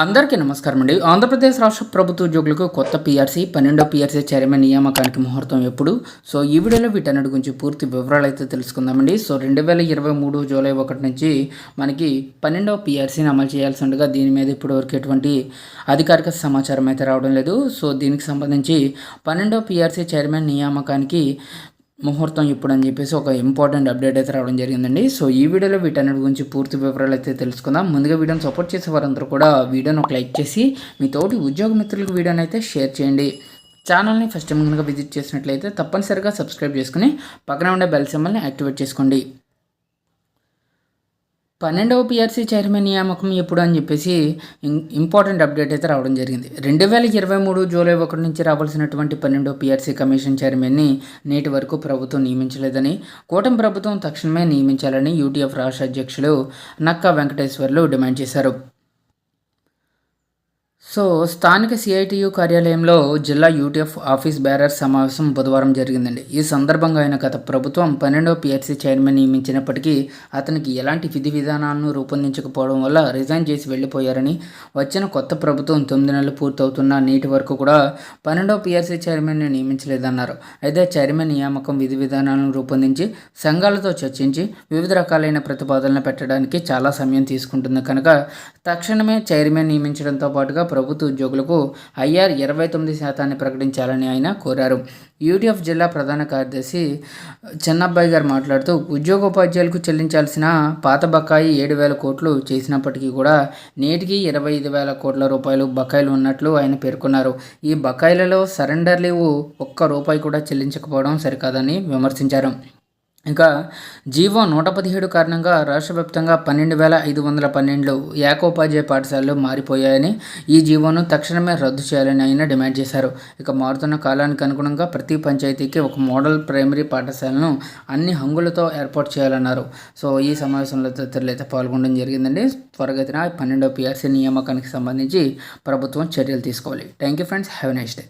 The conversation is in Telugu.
అందరికీ నమస్కారం అండి. ఆంధ్రప్రదేశ్ రాష్ట్ర ప్రభుత్వ ఉద్యోగులకు కొత్త పీఆర్సీ పన్నెండో పీఆర్సీ చైర్మన్ నియామకానికి ముహూర్తం ఎప్పుడు? సో ఈ వీడియోలో వీటన్నిటి గురించి పూర్తి వివరాలు అయితే తెలుసుకుందామండి. సో రెండు వేల ఇరవై మూడు జూలై ఒకటి నుంచి మనకి పన్నెండవ పీఆర్సీని అమలు చేయాల్సి ఉండగా దీని మీద ఇప్పటివరకు ఎటువంటి అధికారిక సమాచారం అయితే రావడం లేదు. సో దీనికి సంబంధించి పన్నెండవ పీఆర్సీ చైర్మన్ నియామకానికి ముహూర్తం ఇప్పుడు అని చెప్పేసి ఒక ఇంపార్టెంట్ అప్డేట్ అయితే రావడం జరిగిందండి. సో ఈ వీడియోలో వీటన్నిటి గురించి పూర్తి వివరాలు అయితే తెలుసుకుందాం. ముందుగా వీడియోని సపోర్ట్ చేసే వారందరూ కూడా వీడియోని ఒక లైక్ చేసి మీ తోటి ఉద్యోగ మిత్రులకు వీడియోని అయితే షేర్ చేయండి. ఛానల్ని ఫస్ట్ టైం కనుక విజిట్ చేసినట్లయితే తప్పనిసరిగా సబ్స్క్రైబ్ చేసుకుని పక్కన ఉండే బెల్ సింబల్ని యాక్టివేట్ చేసుకోండి. పన్నెండవ పిఆర్సీ చైర్మన్ నియామకం ఎప్పుడు అని చెప్పేసి ఇంపార్టెంట్ అప్డేట్ అయితే రావడం జరిగింది. రెండు వేల ఇరవై మూడు జూలై ఒకటి నుంచి రావాల్సినటువంటి పన్నెండవ పిఆర్సీ కమిషన్ చైర్మన్ని నేటి వరకు ప్రభుత్వం నియమించలేదని కూటమి ప్రభుత్వం తక్షణమే నియమించాలని యూటీఎఫ్ రాష్ట్ర అధ్యక్షులు నక్కా వెంకటేశ్వర్లు డిమాండ్ చేశారు. సో స్థానిక సిఐటియు కార్యాలయంలో జిల్లా యూటీఎఫ్ ఆఫీస్ బ్యారర్ సమావేశం బుధవారం జరిగిందండి. ఈ సందర్భంగా ఆయన గత ప్రభుత్వం పన్నెండవ పిఆర్సీ చైర్మన్ నియమించినప్పటికీ అతనికి ఎలాంటి విధి విధానాలను రూపొందించకపోవడం వల్ల రిజైన్ చేసి వెళ్ళిపోయారని వచ్చిన కొత్త ప్రభుత్వం తొమ్మిది నెలలు పూర్తవుతున్న నేటి వరకు కూడా పన్నెండవ పిఆర్సీ చైర్మన్ని నియమించలేదన్నారు. అయితే చైర్మన్ నియామకం విధి విధానాలను రూపొందించి సంఘాలతో చర్చించి వివిధ రకాలైన ప్రతిపాదనలు పెట్టడానికి చాలా సమయం తీసుకుంటుంది. కనుక తక్షణమే చైర్మన్ నియమించడంతో పాటుగా ప్రభుత్వ ఉద్యోగులకు ఐఆర్ ఇరవై తొమ్మిది శాతాన్ని ప్రకటించాలని ఆయన కోరారు. యూటీఎఫ్ జిల్లా ప్రధాన కార్యదర్శి చెన్నబ్బాయి గారు మాట్లాడుతూ ఉద్యోగోపాధ్యాయులకు చెల్లించాల్సిన పాత బకాయి ఏడు వేల కోట్లు చేసినప్పటికీ కూడా నేటికి ఇరవై ఐదు వేల కోట్ల రూపాయలు బకాయిలు ఉన్నట్లు ఆయన పేర్కొన్నారు. ఈ బకాయిలలో సరెండర్ లీవు ఒక్క రూపాయి కూడా చెల్లించకపోవడం సరికాదని విమర్శించారు. ఇంకా జీవో నూట పదిహేడు కారణంగా రాష్ట్ర వ్యాప్తంగా పన్నెండు వేల ఐదు వందల పన్నెండు ఏకోపాధ్యాయ పాఠశాలలు మారిపోయాయని ఈ జీవోను తక్షణమే రద్దు చేయాలని ఆయన డిమాండ్ చేశారు. ఇక మారుతున్న కాలానికి అనుగుణంగా ప్రతి పంచాయతీకి ఒక మోడల్ ప్రైమరీ పాఠశాలను అన్ని హంగులతో ఏర్పాటు చేయాలన్నారు. సో ఈ సమావేశంలో తదితరులు అయితే పాల్గొనడం జరిగిందండి. త్వరగతిన పన్నెండో పిఆర్సీ నియామకానికి సంబంధించి ప్రభుత్వం చర్యలు తీసుకోవాలి. Thank you friends. Have next day.